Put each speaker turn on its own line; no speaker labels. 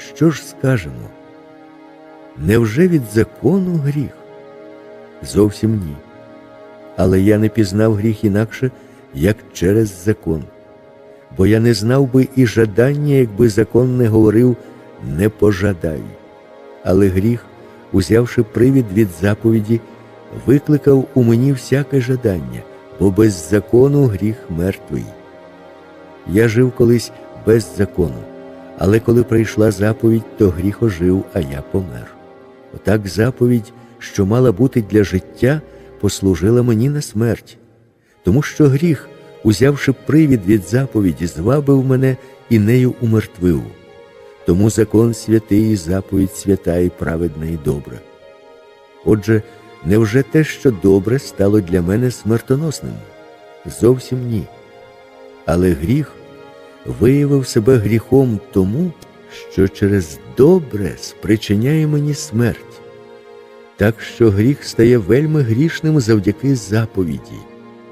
Що ж скажемо? Невже від закону гріх? Зовсім ні. Але я не пізнав гріх інакше, як через закон. Бо я не знав би і жадання, якби закон не говорив не пожадай. Але гріх, узявши привід від заповіді, викликав у мені всяке жадання, бо без закону гріх мертвий. Я жив колись без закону, але коли прийшла заповідь, то гріх ожив, а я помер. Отак заповідь, що мала бути для життя, послужила мені на смерть, тому що гріх, узявши привід від заповіді, звабив мене і нею умертвив. Тому закон святий, і заповідь свята і праведна і добра. Отже, невже те, що добре, стало для мене смертоносним? Зовсім ні. Але гріх виявив себе гріхом тому, що через добре спричиняє мені смерть. Так що гріх стає вельми грішним завдяки заповіді.